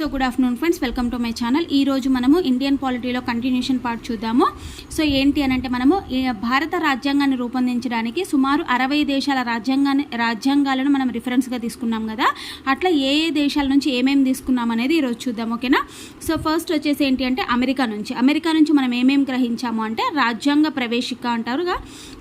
So good afternoon friends welcome to my channel ఈ రోజు మనము ఇండియన్ పాలిటీలో కంటిన్యూషన్ పార్ట్ చూద్దాము. సో ఏంటి అని అంటే మనము ఈ భారత రాజ్యాంగాన్ని రూపొందించడానికి సుమారు అరవై దేశాల రాజ్యాంగాన్ని రాజ్యాంగాలను మనం రిఫరెన్స్గా తీసుకున్నాం కదా. అట్లా ఏ ఏ దేశాల నుంచి ఏమేమి తీసుకున్నాం అనేది ఈరోజు చూద్దాం ఓకేనా? సో ఫస్ట్ వచ్చేసి ఏంటి అంటే అమెరికా నుంచి. అమెరికా నుంచి మనం ఏమేమి గ్రహించాము అంటే రాజ్యాంగ ప్రవేశిక అంటారుగా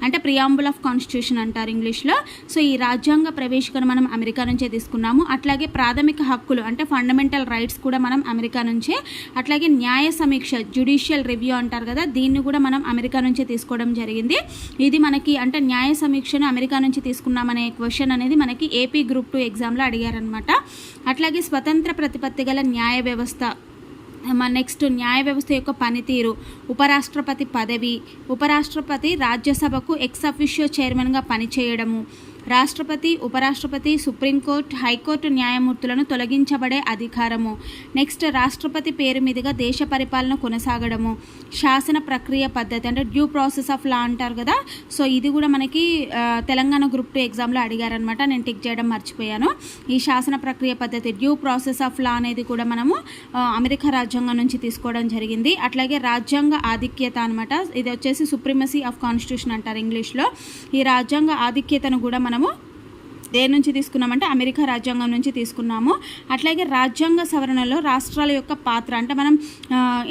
అంటే ప్రియాంబుల్ ఆఫ్ కాన్స్టిట్యూషన్ అంటారు ఇంగ్లీష్లో సో ఈ రాజ్యాంగ ప్రవేశికను మనం అమెరికా నుంచే తీసుకున్నాము. అట్లాగే ప్రాథమిక హక్కులు అంటే ఫండమెంటల్ రైట్ రైట్స్ కూడా మనం అమెరికా నుంచే అట్లాగే న్యాయ సమీక్ష జ్యుడిషియల్ రివ్యూ అంటారు కదా దీన్ని కూడా మనం అమెరికా నుంచే తీసుకోవడం జరిగింది. ఇది మనకి అంటే న్యాయ సమీక్షను అమెరికా నుంచి తీసుకున్నామనే క్వశ్చన్ అనేది మనకి ఏపీ గ్రూప్ టూ ఎగ్జామ్లో అడిగారనమాట అట్లాగే స్వతంత్ర ప్రతిపత్తి గల న్యాయ వ్యవస్థ నెక్స్ట్ న్యాయ వ్యవస్థ యొక్క పనితీరు ఉపరాష్ట్రపతి పదవి ఉపరాష్ట్రపతి రాజ్యసభకు ఎక్స్ అఫిషియో చైర్మన్గా పనిచేయడము రాష్ట్రపతి ఉపరాష్ట్రపతి సుప్రీంకోర్టు హైకోర్టు న్యాయమూర్తులను తొలగించబడే అధికారము. నెక్స్ట్ రాష్ట్రపతి పేరు మీదుగా దేశ పరిపాలన కొనసాగడము. శాసన ప్రక్రియ పద్ధతి అంటే డ్యూ ప్రాసెస్ ఆఫ్ లా అంటారు కదా. సో ఇది కూడా మనకి తెలంగాణ గ్రూప్ టూ ఎగ్జామ్లో అడిగారనమాట నేను టిక్ చేయడం మర్చిపోయాను. ఈ శాసన ప్రక్రియ పద్ధతి డ్యూ ప్రాసెస్ ఆఫ్ లా అనేది కూడా మనము అమెరికా రాజ్యాంగం నుంచి తీసుకోవడం జరిగింది. అట్లాగే రాజ్యాంగ ఆధిక్యత అనమాట ఇది వచ్చేసి సుప్రీమసీ ఆఫ్ కాన్స్టిట్యూషన్ అంటారు ఇంగ్లీష్లో. ఈ రాజ్యాంగ ఆధిక్యతను కూడా మనము దేని నుంచి తీసుకున్నామంటే అమెరికా రాజ్యాంగం నుంచి తీసుకున్నాము. అట్లాగే రాజ్యాంగ సవరణలో రాష్ట్రాల యొక్క పాత్ర అంటే మనం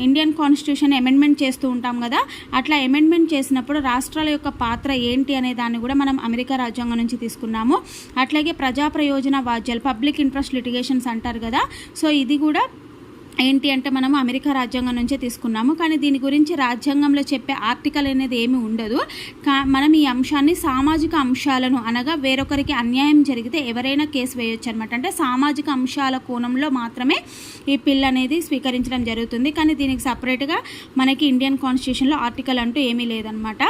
ఇండియన్ కాన్స్టిట్యూషన్ అమెండ్మెంట్ చేస్తూ ఉంటాం కదా అట్లా అమెండ్మెంట్ చేసినప్పుడు రాష్ట్రాల యొక్క పాత్ర ఏంటి అనే దాన్ని కూడా మనం అమెరికా రాజ్యాంగం నుంచి తీసుకున్నాము. అట్లాగే ప్రజా ప్రయోజన వాద్యాలు పబ్లిక్ ఇంట్రెస్ట్ లిటిగేషన్స్ అంటారు కదా సో ఇది కూడా ఏంటి అంటే మనము అమెరికా రాజ్యాంగం నుంచే తీసుకున్నాము. కానీ దీని గురించి రాజ్యాంగంలో చెప్పే ఆర్టికల్ అనేది ఏమి ఉండదు. కా మనం ఈ అంశాన్ని సామాజిక అంశాలను అనగా వేరొకరికి అన్యాయం జరిగితే ఎవరైనా కేసు వేయొచ్చు అనమాట అంటే సామాజిక అంశాల కోణంలో మాత్రమే ఈ పిల్ అనేది స్వీకరించడం జరుగుతుంది. కానీ దీనికి సపరేట్గా మనకి ఇండియన్ కాన్స్టిట్యూషన్లో ఆర్టికల్ అంటూ ఏమీ లేదనమాట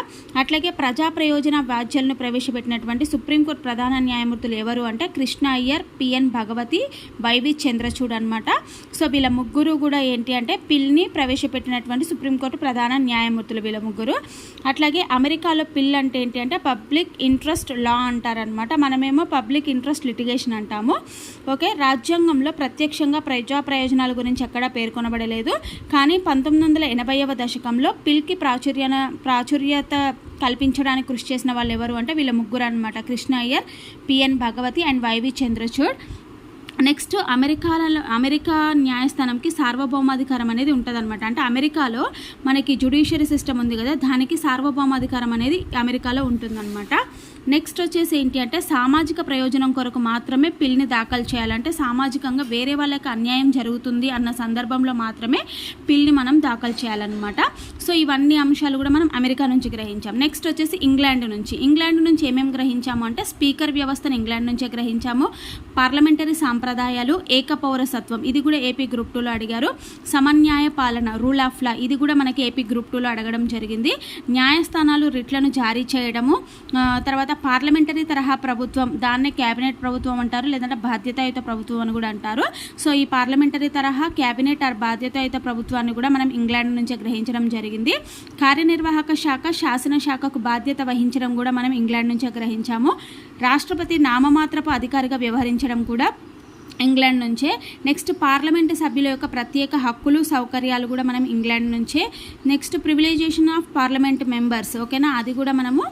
అట్లాగే ప్రజా ప్రయోజన వ్యాజ్యాలను ప్రవేశపెట్టినటువంటి సుప్రీంకోర్టు ప్రధాన న్యాయమూర్తులు ఎవరు అంటే కృష్ణ అయ్యర్ పిఎన్ భగవతి వైవి చంద్రచూడ్ అనమాట సో వీళ్ళ ముగ్గురు ముగ్గురు కూడా ఏంటి అంటే పిల్ని ప్రవేశపెట్టినటువంటి సుప్రీంకోర్టు ప్రధాన న్యాయమూర్తులు వీళ్ళ ముగ్గురు. అట్లాగే అమెరికాలో పిల్ అంటే ఏంటి అంటే పబ్లిక్ ఇంట్రెస్ట్ లా అంటారనమాట మనమేమో పబ్లిక్ ఇంట్రెస్ట్ లిటిగేషన్ అంటాము. ఓకే రాజ్యాంగంలో ప్రత్యక్షంగా ప్రజా ప్రయోజనాల గురించి ఎక్కడా పేర్కొనబడలేదు. కానీ పంతొమ్మిది వందల ఎనభైవ దశకంలో పిల్కి ప్రాచుర్యన ప్రాచుర్యత కల్పించడానికి కృషి చేసిన వాళ్ళు ఎవరు అంటే వీళ్ళ ముగ్గురు అనమాట Krishna Iyer PN Bhagwati and YV Chandrachud. Next అమెరికాలలో అమెరికా న్యాయస్థానంకి సార్వభౌమాధికారం అనేది ఉంటుందన్నమాట. అంటే అమెరికాలో మనకి జ్యుడిషియరీ సిస్టమ్ ఉంది కదా దానికి సార్వభౌమాధికారం అనేది అమెరికాలో ఉంటుందన్నమాట. నెక్స్ట్ వచ్చేసి ఏంటి అంటే సామాజిక ప్రయోజనం కొరకు మాత్రమే పిల్ని దాఖలు చేయాలంటే సామాజికంగా వేరే వాళ్ళకి అన్యాయం జరుగుతుంది అన్న సందర్భంలో మాత్రమే పిల్ని మనం దాఖలు చేయాలన్నమాట. సో ఇవన్నీ అంశాలు కూడా మనం అమెరికా నుంచి గ్రహించాం. నెక్స్ట్ వచ్చేసి ఇంగ్లాండ్ నుంచి. ఇంగ్లాండ్ నుంచి ఏమేమి గ్రహించాము అంటే స్పీకర్ వ్యవస్థను ఇంగ్లాండ్ నుంచే గ్రహించాము. పార్లమెంటరీ సాంప్రదాయాలు ఏకపౌరసత్వం ఇది కూడా ఏపీ గ్రూప్ టూలో అడిగారు. సమన్యాయ పాలన రూల్ ఆఫ్ లా ఇది కూడా మనకి ఏపీ గ్రూప్ టూలో అడగడం జరిగింది. న్యాయస్థానాలు రిట్లను జారీ చేయడము తర్వాత పార్లమెంటరీ తరహా ప్రభుత్వం దాన్నే క్యాబినెట్ ప్రభుత్వం అంటారు లేదంటే బాధ్యతాయుత ప్రభుత్వం అని కూడా అంటారు. సో ఈ పార్లమెంటరీ తరహా క్యాబినెట్ ఆర్ బాధ్యతాయుత ప్రభుత్వాన్ని కూడా మనం ఇంగ్లాండ్ నుంచే గ్రహించడం జరిగింది. కార్యనిర్వాహక శాఖ శాసన శాఖకు బాధ్యత వహించడం కూడా మనం ఇంగ్లాండ్ నుంచే గ్రహించాము. రాష్ట్రపతి నామమాత్రపు అధికారిగా వ్యవహరించడం కూడా ఇంగ్లాండ్ నుంచే. నెక్స్ట్ పార్లమెంటు సభ్యుల యొక్క ప్రత్యేక హక్కులు సౌకర్యాలు కూడా మనం ఇంగ్లాండ్ నుంచే. Next privilegisation of parliament members ఓకేనా అది కూడా మనము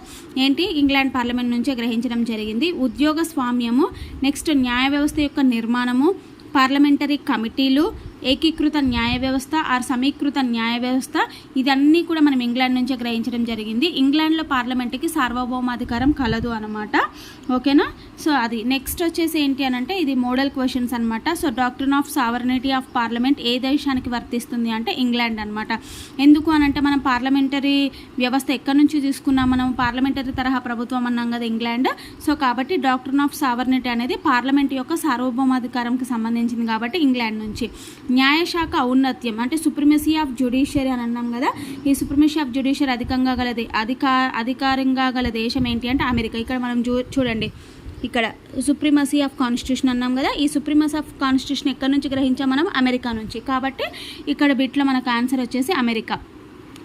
ఏంటి? ఇంగ్లాండ్ పార్లమెంట్ నుంచే గ్రహించడం జరిగింది. ఉద్యోగ స్వామ్యము నెక్స్ట్ న్యాయ వ్యవస్థ యొక్క నిర్మాణము పార్లమెంటరీ కమిటీలు ఏకీకృత న్యాయ వ్యవస్థ ఆర్ సమీకృత న్యాయ వ్యవస్థ ఇదన్నీ కూడా మనం ఇంగ్లాండ్ నుంచే గ్రహించడం జరిగింది. ఇంగ్లాండ్లో పార్లమెంట్కి సార్వభౌమాధికారం కలదు అనమాట ఓకేనా? సో అది నెక్స్ట్ వచ్చేసి ఏంటి అని అంటే ఇది మోడల్ క్వశ్చన్స్ అనమాట so doctor of sovereignty of parliament ఏ దేశానికి వర్తిస్తుంది అంటే ఇంగ్లాండ్ అనమాట ఎందుకు అనంటే మనం పార్లమెంటరీ వ్యవస్థ ఎక్కడి నుంచి తీసుకున్నాం? మనం పార్లమెంటరీ తరహా ప్రభుత్వం అన్నాం కదా ఇంగ్లాండ్. సో కాబట్టి డాక్టర్ ఆఫ్ సావర్నిటీ అనేది పార్లమెంట్ యొక్క సార్వభౌమాధికారంకి సంబంధించింది కాబట్టి ఇంగ్లాండ్ నుంచి. న్యాయశాఖ ఔన్నత్యం అంటే సుప్రిమసీ ఆఫ్ జ్యుడిషియరీ అని అన్నాం కదా ఈ సుప్రిమసీ ఆఫ్ జ్యుడిషియరీ అధికంగా గల అధికా అధికారంగా గల దేశం ఏంటి అంటే అమెరికా. ఇక్కడ మనం చూ చూడండి. ఇక్కడ సుప్రీమసీ ఆఫ్ కాన్స్టిట్యూషన్ అన్నాం కదా ఈ సుప్రీమసీ ఆఫ్ కాన్స్టిట్యూషన్ ఎక్కడి నుంచి గ్రహించాం మనం? అమెరికా నుంచి. కాబట్టి ఇక్కడ బిట్లో మనకు ఆన్సర్ వచ్చేసి అమెరికా.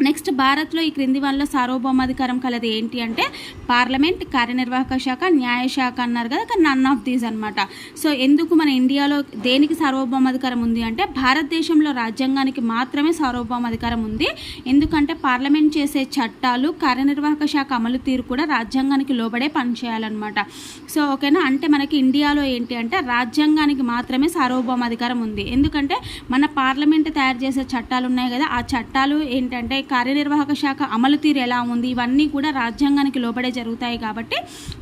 నెక్స్ట్ భారత్లో ఈ క్రింది వల్ల సార్వభౌమాధికారం కలది ఏంటి అంటే పార్లమెంట్ కార్యనిర్వాహక శాఖ న్యాయశాఖ అన్నారు కదా కానీ నన్ ఆఫ్ దీస్ అనమాట సో ఎందుకు మన ఇండియాలో దేనికి సార్వభౌమాధికారం ఉంది అంటే భారతదేశంలో రాజ్యాంగానికి మాత్రమే సార్వభౌమాధికారం ఉంది. ఎందుకంటే పార్లమెంట్ చేసే చట్టాలు కార్యనిర్వాహక శాఖ అమలు తీరు కూడా రాజ్యాంగానికి లోబడే పనిచేయాలన్నమాట సో ఓకేనా? అంటే మనకి ఇండియాలో ఏంటి అంటే రాజ్యాంగానికి మాత్రమే సార్వభౌమాధికారం ఉంది. ఎందుకంటే మన పార్లమెంట్ తయారు చేసే చట్టాలు ఉన్నాయి కదా ఆ చట్టాలు ఏంటంటే కార్యనిర్వాహక శాఖ అమలు తీరు ఎలా ఉంది? ఇవన్నీ కూడా రాజ్యాంగానికి లోబడే జరుగుతాయి కాబట్టి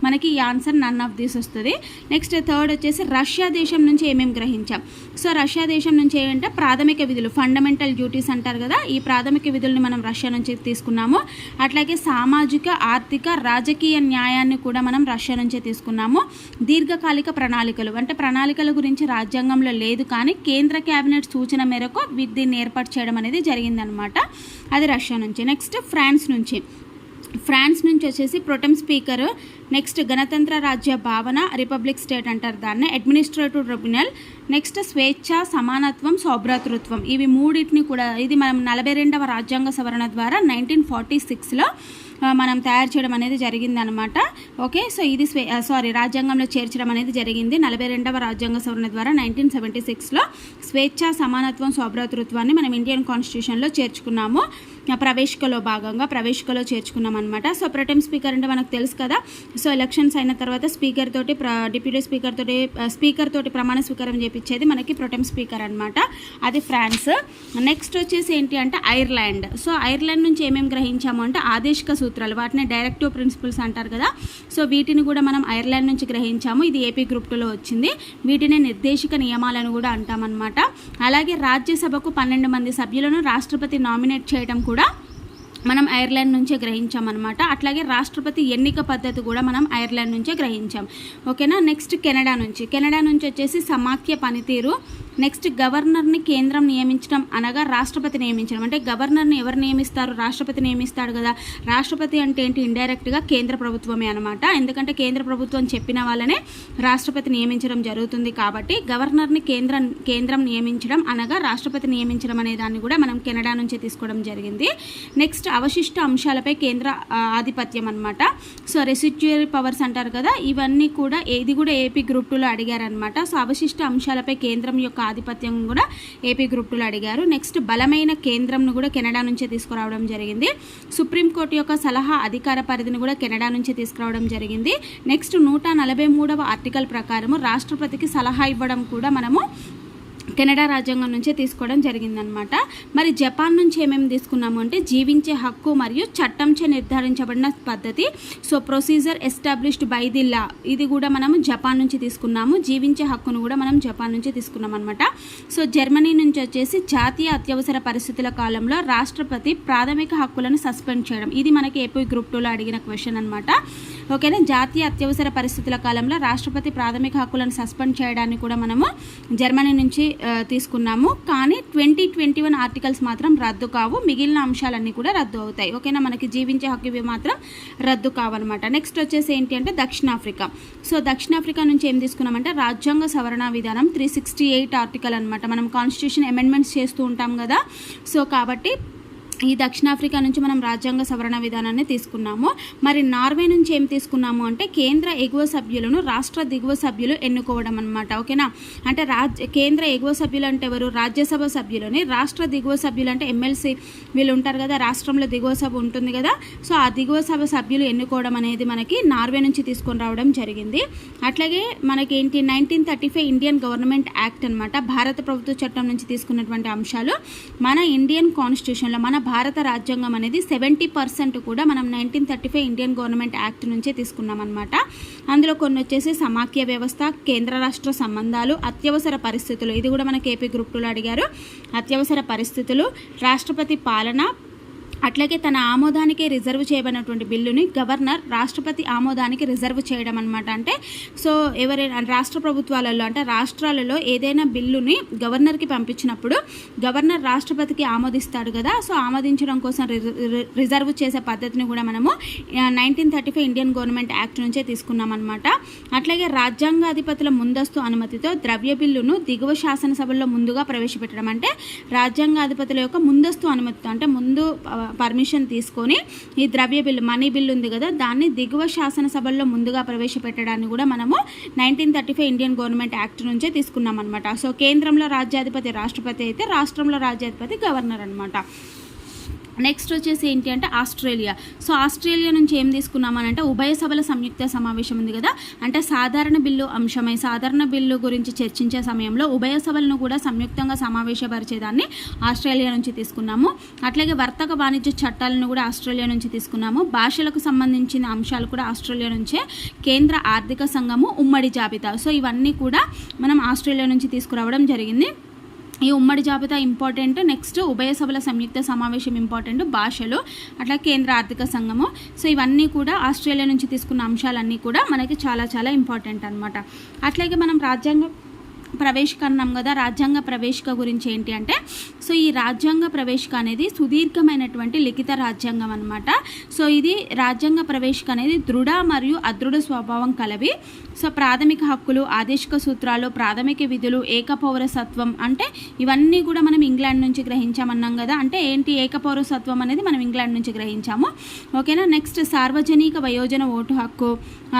మనకి ఈ ఆన్సర్ నన్ ఆఫ్ దిస్ వస్తుంది. నెక్స్ట్ థర్డ్ వచ్చేసి రష్యా దేశం నుంచి ఏమేమి గ్రహించాం? సో రష్యా దేశం నుంచి ఏంటంటే ప్రాథమిక విధులు ఫండమెంటల్ డ్యూటీస్ అంటారు కదా ఈ ప్రాథమిక విధుల్ని మనం రష్యా నుంచి తీసుకున్నాము. అట్లాగే సామాజిక ఆర్థిక రాజకీయ న్యాయాన్ని కూడా మనం రష్యా నుంచే తీసుకున్నాము. దీర్ఘకాలిక ప్రణాళికలు అంటే ప్రణాళికల గురించి రాజ్యాంగంలో లేదు కానీ కేంద్ర కేబినెట్ సూచన మేరకు దీన్ని ఏర్పాటు చేయడం అనేది జరిగిందనమాట. అది రష్యా నుంచి నెక్స్ట్ ఫ్రాన్స్ నుంచి. ఫ్రాన్స్ నుంచి వచ్చేసి ప్రొటెం స్పీకర్ నెక్స్ట్ గణతంత్ర రాజ్య భావన రిపబ్లిక్ స్టేట్ అంటారు దాన్ని అడ్మినిస్ట్రేటివ్ ట్రిబ్యునల్ నెక్స్ట్ స్వేచ్ఛ సమానత్వం సౌభ్రాతృత్వం. ఇవి మూడింటిని కూడా ఇది మనం నలభై రెండవ రాజ్యాంగ సవరణ ద్వారా నైన్టీన్ ఫార్టీ సిక్స్లో మనం తయారు చేయడం అనేది జరిగిందనమాట ఓకే సో ఇది స్వే సారీ రాజ్యాంగంలో చేర్చడం అనేది జరిగింది. నలభై రెండవ రాజ్యాంగ సవరణ ద్వారా నైన్టీన్ సెవెంటీ సిక్స్లో స్వేచ్ఛ సమానత్వం సౌభ్రాతృత్వాన్ని మనం ఇండియన్ కాన్స్టిట్యూషన్లో చేర్చుకున్నాము. ప్రవేశికలో భాగంగా ప్రవేశికలో చేర్చుకున్నాం అనమాట సో ప్రొటెం స్పీకర్ అంటే మనకు తెలుసు కదా. సో ఎలక్షన్స్ అయిన తర్వాత స్పీకర్ తోటి ప్ర డిప్యూటీ స్పీకర్ తోటి స్పీకర్ తోటి ప్రమాణ స్వీకారం చేపించేది మనకి ప్రొటెం స్పీకర్ అనమాట అది ఫ్రాన్స్. నెక్స్ట్ వచ్చేసి ఏంటి అంటే ఐర్లాండ్. సో ఐర్లాండ్ నుంచి ఏమేమి గ్రహించాము అంటే ఆదేశిక సూత్రాలు. వాటిని డైరెక్టివ్ ప్రిన్సిపల్స్ అంటారు కదా. సో వీటిని కూడా మనం ఐర్లాండ్ నుంచి గ్రహించాము. ఇది ఏపీ గ్రూప్ టూలో వచ్చింది. వీటిని నిర్దేశిక నియమాలను కూడా అంటామన్నమాట. అలాగే రాజ్యసభకు పన్నెండు మంది సభ్యులను రాష్ట్రపతి నామినేట్ చేయడం కూడా మనం ఐర్లాండ్ నుంచే గ్రహించామన్నమాట. అట్లాగే రాష్ట్రపతి ఎన్నిక పద్ధతి కూడా మనం ఐర్లాండ్ నుంచే గ్రహించాం. ఓకేనా? నెక్స్ట్ కెనడా నుంచి. కెనడా నుంచి వచ్చేసి సమాఖ్య పనితీరు నెక్స్ట్ గవర్నర్ని కేంద్రం నియమించడం అనగా రాష్ట్రపతి నియమించడం. అంటే గవర్నర్ని ఎవరు నియమిస్తారు? రాష్ట్రపతి నియమిస్తాడు కదా. రాష్ట్రపతి అంటే ఏంటి? ఇండైరెక్ట్గా కేంద్ర ప్రభుత్వమే అనమాట ఎందుకంటే కేంద్ర ప్రభుత్వం చెప్పిన వాళ్ళనే రాష్ట్రపతి నియమించడం జరుగుతుంది కాబట్టి గవర్నర్ని కేంద్ర కేంద్రం నియమించడం అనగా రాష్ట్రపతి నియమించడం అనే దాన్ని కూడా మనం కెనడా నుంచే తీసుకోవడం జరిగింది. నెక్స్ట్ అవశిష్ట అంశాలపై కేంద్ర ఆధిపత్యం అనమాట సో రెసిడ్యువల్ పవర్స్ అంటారు కదా ఇవన్నీ కూడా ఇది కూడా ఏపీ గ్రూప్ టూలో అడిగారనమాట సో అవశిష్ట అంశాలపై కేంద్రం యొక్క ఆధిపత్యం కూడా ఏపీ గ్రూప్ టూలో అడిగారు. నెక్స్ట్ బలమైన కేంద్రంను కూడా కెనడా నుంచే తీసుకురావడం జరిగింది. సుప్రీంకోర్టు యొక్క సలహా అధికార పరిధిని కూడా కెనడా నుంచే తీసుకురావడం జరిగింది. నెక్స్ట్ నూట నలభై మూడవ ఆర్టికల్ ప్రకారము రాష్ట్రపతికి సలహా ఇవ్వడం కూడా మనము కెనడా రాజ్యాంగం నుంచే తీసుకోవడం జరిగిందనమాట మరి జపాన్ నుంచి ఏమేమి తీసుకున్నాము అంటే జీవించే హక్కు మరియు చట్టంచే నిర్ధారించబడిన పద్ధతి. So procedure established by the law. ఇది కూడా మనము జపాన్ నుంచి తీసుకున్నాము. జీవించే హక్కును కూడా మనం జపాన్ నుంచి తీసుకున్నాం అనమాట సో జర్మనీ నుంచి వచ్చేసి జాతీయ అత్యవసర పరిస్థితుల కాలంలో రాష్ట్రపతి ప్రాథమిక హక్కులను సస్పెండ్ చేయడం. ఇది మనకి ఏపీ గ్రూప్ టూలో అడిగిన క్వశ్చన్ అనమాట ఓకేనా? జాతీయ అత్యవసర పరిస్థితుల కాలంలో రాష్ట్రపతి ప్రాథమిక హక్కులను సస్పెండ్ చేయడాన్ని కూడా మనము జర్మనీ నుంచి తీసుకున్నాము. కానీ ట్వంటీ ట్వంటీ వన్ ఆర్టికల్స్ మాత్రం రద్దు కావు. మిగిలిన అంశాలన్నీ కూడా రద్దు అవుతాయి. ఓకేనా? మనకి జీవించే హక్కు ఇవి మాత్రం రద్దు కావన్నమాట. నెక్స్ట్ వచ్చేసి ఏంటి అంటే దక్షిణాఫ్రికా. సో దక్షిణాఫ్రికా నుంచి ఏం తీసుకున్నామంటే రాజ్యాంగ సవరణ విధానం త్రీ సిక్స్టీ ఎయిట్ ఆర్టికల్ అనమాట మనం కాన్స్టిట్యూషన్ అమెండ్మెంట్స్ చేస్తూ ఉంటాం కదా. సో కాబట్టి ఈ దక్షిణాఫ్రికా నుంచి మనం రాజ్యాంగ సవరణ విధానాన్ని తీసుకున్నాము. మరి నార్వే నుంచి ఏం తీసుకున్నాము అంటే కేంద్ర ఎగువ సభ్యులను రాష్ట్ర దిగువ సభ్యులు ఎన్నుకోవడం అనమాట ఓకేనా? అంటే రాజ్ కేంద్ర ఎగువ సభ్యులు అంటే ఎవరు? రాజ్యసభ సభ్యులని. రాష్ట్ర దిగువ సభ్యులు అంటే ఎమ్మెల్సీ వీళ్ళు ఉంటారు కదా రాష్ట్రంలో దిగువ సభ ఉంటుంది కదా. సో ఆ దిగువ సభ సభ్యులు ఎన్నుకోవడం అనేది మనకి నార్వే నుంచి తీసుకొని రావడం జరిగింది. అట్లాగే మనకి ఏంటి? Nineteen thirty five Indian government act అనమాట భారత ప్రభుత్వ చట్టం నుంచి తీసుకున్నటువంటి అంశాలు. మన ఇండియన్ కాన్స్టిట్యూషన్లో మన భారత రాజ్యాంగం అనేది సెవెంటీ పర్సెంట్ కూడా మనం nineteen thirty five Indian government act నుంచే తీసుకున్నాం అనమాట అందులో కొన్ని వచ్చేసి సమాఖ్య వ్యవస్థ కేంద్ర రాష్ట్ర సంబంధాలు అత్యవసర పరిస్థితులు. ఇది కూడా మనకి ఏపీ గ్రూప్ టూలో అడిగారు. అత్యవసర పరిస్థితులు రాష్ట్రపతి పాలన అట్లాగే తన ఆమోదానికి రిజర్వ్ చేయబడినటువంటి బిల్లుని గవర్నర్ రాష్ట్రపతి ఆమోదానికి రిజర్వ్ చేయడం అనమాట అంటే సో ఎవరైనా రాష్ట్ర ప్రభుత్వాలలో అంటే రాష్ట్రాలలో ఏదైనా బిల్లుని గవర్నర్కి పంపించినప్పుడు గవర్నర్ రాష్ట్రపతికి ఆమోదిస్తాడు కదా. సో ఆమోదించడం కోసం రిజర్వ్ చేసే పద్ధతిని కూడా మనము nineteen thirty five Indian government act నుంచే తీసుకున్నాం అనమాట అట్లాగే రాజ్యాంగాధిపతుల ముందస్తు అనుమతితో ద్రవ్య బిల్లును దిగువ శాసనసభలో ముందుగా ప్రవేశపెట్టడం. అంటే రాజ్యాంగాధిపతుల యొక్క ముందస్తు అనుమతితో అంటే ముందు పర్మిషన్ తీసుకొని ఈ ద్రవ్య బిల్లు మనీ బిల్లు ఉంది కదా దాన్ని దిగువ శాసనసభల్లో ముందుగా ప్రవేశపెట్టడాన్ని కూడా మనము nineteen thirty five Indian government act నుంచే తీసుకున్నాం అనమాట సో కేంద్రంలో రాజ్యాధిపతి రాష్ట్రపతి అయితే రాష్ట్రంలో రాజ్యాధిపతి గవర్నర్ అనమాట నెక్స్ట్ వచ్చేసి ఏంటి అంటే ఆస్ట్రేలియా. సో ఆస్ట్రేలియా నుంచి ఏం తీసుకున్నామనంటే ఉభయ సభల సంయుక్త సమావేశం ఉంది కదా. అంటే సాధారణ బిల్లు అంశమై సాధారణ బిల్లు గురించి చర్చించే సమయంలో ఉభయ సభలను కూడా సంయుక్తంగా సమావేశపరిచేదాన్ని ఆస్ట్రేలియా నుంచి తీసుకున్నాము. అట్లాగే వర్తక వాణిజ్య చట్టాలను కూడా ఆస్ట్రేలియా నుంచి తీసుకున్నాము. భాషలకు సంబంధించిన అంశాలు కూడా ఆస్ట్రేలియా నుంచే కేంద్ర ఆర్థిక సంఘము ఉమ్మడి జాబితా. సో ఇవన్నీ కూడా మనం ఆస్ట్రేలియా నుంచి తీసుకురావడం జరిగింది. ఈ ఉమ్మడి జాబితా ఇంపార్టెంట్. నెక్స్ట్ ఉభయ సభల సంయుక్త సమావేశం ఇంపార్టెంట్. భాషలు అట్లా కేంద్ర ఆర్థిక సంఘము. సో ఇవన్నీ కూడా ఆస్ట్రేలియా నుంచి తీసుకున్న అంశాలన్నీ కూడా మనకి చాలా చాలా ఇంపార్టెంట్ అనమాట అట్లాగే మనం రాజ్యాంగం ప్రవేశిక అన్నాం కదా రాజ్యాంగ ప్రవేశిక గురించి ఏంటి అంటే సో ఈ రాజ్యాంగ ప్రవేశిక అనేది సుదీర్ఘమైనటువంటి లిఖిత రాజ్యాంగం అనమాట సో ఇది రాజ్యాంగ ప్రవేశిక అనేది దృఢ మరియు అదృఢ స్వభావం కలవి. సో ప్రాథమిక హక్కులు ఆదేశిక సూత్రాలు ప్రాథమిక విధులు ఏకపౌరసత్వం అంటే ఇవన్నీ కూడా మనం ఇంగ్లాండ్ నుంచి గ్రహించామన్నాం కదా. అంటే ఏంటి ఏకపౌరసత్వం అనేది మనం ఇంగ్లాండ్ నుంచి గ్రహించాము. ఓకేనా? నెక్స్ట్ సార్వజనిక వయోజన ఓటు హక్కు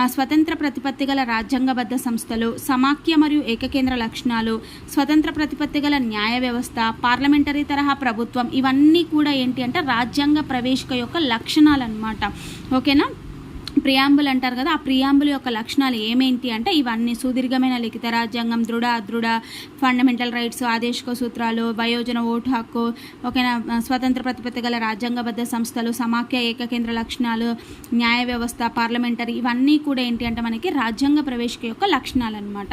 స్వతంత్ర ప్రతిపత్తి గల రాజ్యాంగబద్ధ సంస్థలు సమాఖ్య మరియు ఏకకేంద్ర లక్షణాలు స్వతంత్ర ప్రతిపత్తి గల న్యాయ వ్యవస్థ పార్లమెంటరీ తరహా ప్రభుత్వం ఇవన్నీ కూడా ఏంటి అంటే రాజ్యాంగ ప్రవేశిక యొక్క లక్షణాలు అనమాట ఓకేనా? ప్రియాంబుల్ అంటారు కదా ఆ ప్రియాంబుల్ యొక్క లక్షణాలు ఏమేంటి అంటే ఇవన్నీ సుదీర్ఘమైన లిఖిత రాజ్యాంగం దృఢ అదృఢ ఫండమెంటల్ రైట్స్ ఆదేశిక సూత్రాలు వయోజన ఓటు హక్కు ఓకేనా స్వతంత్ర ప్రతిపత్తి గల రాజ్యాంగబద్ధ సంస్థలు సమాఖ్య ఏకకేంద్ర లక్షణాలు న్యాయ వ్యవస్థ పార్లమెంటరీ ఇవన్నీ కూడా ఏంటి అంటే మనకి రాజ్యాంగ ప్రవేశిక యొక్క లక్షణాలు అనమాట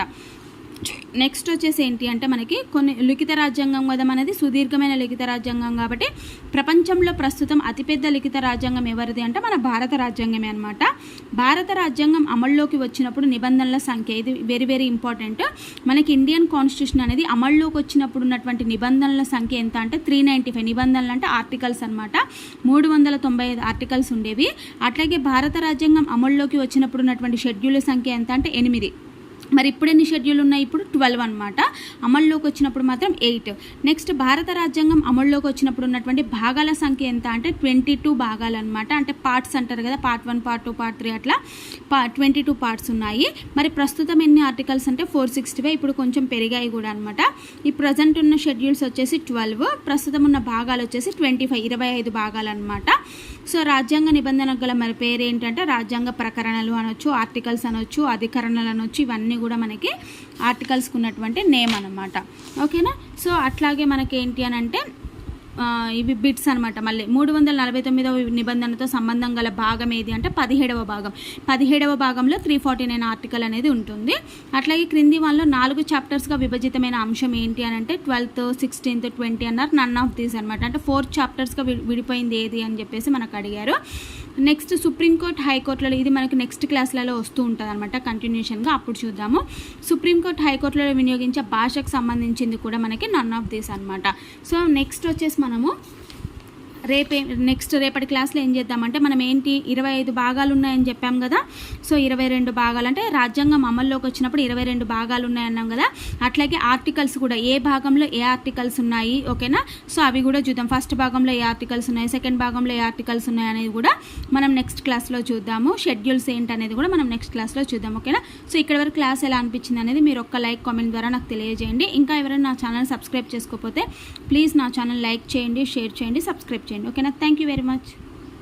నెక్స్ట్ వచ్చేసి ఏంటి అంటే మనకి కొన్ని లిఖిత రాజ్యాంగం కదా అనేది సుదీర్ఘమైన లిఖిత రాజ్యాంగం కాబట్టి ప్రపంచంలో ప్రస్తుతం అతిపెద్ద లిఖిత రాజ్యాంగం ఎవరిది అంటే మన భారత రాజ్యాంగమే అనమాట భారత రాజ్యాంగం అమల్లోకి వచ్చినప్పుడు నిబంధనల సంఖ్య ఇది వెరీ వెరీ ఇంపార్టెంట్ మనకి ఇండియన్ కాన్స్టిట్యూషన్ అనేది అమల్లోకి వచ్చినప్పుడు ఉన్నటువంటి నిబంధనల సంఖ్య ఎంత అంటే త్రీ నైంటీ ఫైవ్ నిబంధనలు అంటే ఆర్టికల్స్ అనమాట మూడు వందల తొంభై ఐదు ఆర్టికల్స్ ఉండేవి. అట్లాగే భారత రాజ్యాంగం అమల్లోకి వచ్చినప్పుడు ఉన్నటువంటి షెడ్యూల్ సంఖ్య ఎంత అంటే ఎనిమిది. మరి ఇప్పుడు ఎన్ని షెడ్యూల్ ఉన్నాయి? ఇప్పుడు ట్వెల్వ్ అనమాట అమల్లోకి వచ్చినప్పుడు మాత్రం ఎయిట్. నెక్స్ట్ భారత రాజ్యాంగం అమల్లోకి వచ్చినప్పుడు ఉన్నటువంటి భాగాల సంఖ్య ఎంత అంటే ట్వంటీ టూ భాగాలు అనమాట అంటే పార్ట్స్ అంటారు కదా part one part two part three అట్లా పా ట్వంటీ టూ పార్ట్స్ ఉన్నాయి. మరి ప్రస్తుతం ఎన్ని ఆర్టికల్స్ అంటే ఫోర్ సిక్స్టీ ఫైవ్ ఇప్పుడు కొంచెం పెరిగాయి కూడా అనమాట ఈ ప్రజెంట్ ఉన్న షెడ్యూల్స్ వచ్చేసి ట్వెల్వ్ ప్రస్తుతం ఉన్న భాగాలు వచ్చేసి ట్వంటీ ఫైవ్ ఇరవై ఐదు భాగాలు అనమాట సో రాజ్యాంగ నిబంధన గల మరి పేరు ఏంటంటే రాజ్యాంగ ప్రకరణలు అనొచ్చు ఆర్టికల్స్ అనొచ్చు అధికరణలు అనొచ్చు ఇవన్నీ కూడా మనకి ఆర్టికల్స్కి ఉన్నటువంటి నేమ్ అనమాట ఓకేనా సో అట్లాగే మనకి ఏంటి అని అంటే ఇవి బిట్స్ అనమాట మళ్ళీ మూడు వందల నలభై తొమ్మిదవ నిబంధనతో సంబంధం గల భాగం ఏది అంటే పదిహేడవ భాగం. పదిహేడవ భాగంలో త్రీ ఫార్టీ నైన్ ఆర్టికల్ అనేది ఉంటుంది. అట్లాగే క్రింది వాళ్ళలో నాలుగు చాప్టర్స్గా విభజితమైన అంశం ఏంటి అని అంటే ట్వెల్త్ సిక్స్టీన్త్ ట్వంటీ అన్నారు. నన్ ఆఫ్ దీస్ అనమాట అంటే ఫోర్ చాప్టర్స్గా విడిపోయింది ఏది అని చెప్పేసి మనకు అడిగారు. నెక్స్ట్ సుప్రీంకోర్టు హైకోర్టులలో ఇది మనకు నెక్స్ట్ క్లాస్లలో వస్తూ ఉంటుంది అనమాట కంటిన్యూషన్గా అప్పుడు చూద్దాము. సుప్రీంకోర్టు హైకోర్టులలో వినియోగించే భాషకు సంబంధించింది కూడా మనకి నన్ ఆఫ్ దీస్ అనమాట సో నెక్స్ట్ వచ్చేసి మనము రేపే నెక్స్ట్ రేపటి క్లాస్లో ఏం చేద్దామంటే మనం ఏంటి ఇరవై ఐదు భాగాలు ఉన్నాయని చెప్పాం కదా. సో ఇరవై రెండు భాగాలు అంటే రాజ్యాంగం అమల్లోకి వచ్చినప్పుడు ఇరవై రెండు భాగాలు ఉన్నాయన్నాం కదా. అట్లాగే ఆర్టికల్స్ కూడా ఏ భాగంలో ఏ ఆర్టికల్స్ ఉన్నాయి ఓకేనా? సో అవి కూడా చూద్దాం. ఫస్ట్ భాగంలో ఏ ఆర్టికల్స్ ఉన్నాయి సెకండ్ భాగంలో ఏ ఆర్టికల్స్ ఉన్నాయి అనేది కూడా మనం నెక్స్ట్ క్లాస్లో చూద్దాము. షెడ్యూల్స్ ఏంటి అనేది కూడా మనం నెక్స్ట్ క్లాస్లో చూద్దాం ఓకేనా? సో ఇక్కడ వరకు క్లాస్ ఎలా అనిపించింది అనేది మీరు ఒక్క లైక్ కామెంట్ ద్వారా నాకు తెలియజేయండి. ఇంకా ఎవరైనా నా ఛానల్ సబ్స్క్రైబ్ చేసుకోకపోతే ప్లీజ్ నా ఛానల్ లైక్ చేయండి షేర్ చేయండి సబ్స్క్రైబ్ చేయండి. ఓకేనా థ్యాంక్ యూ వెరీ మచ్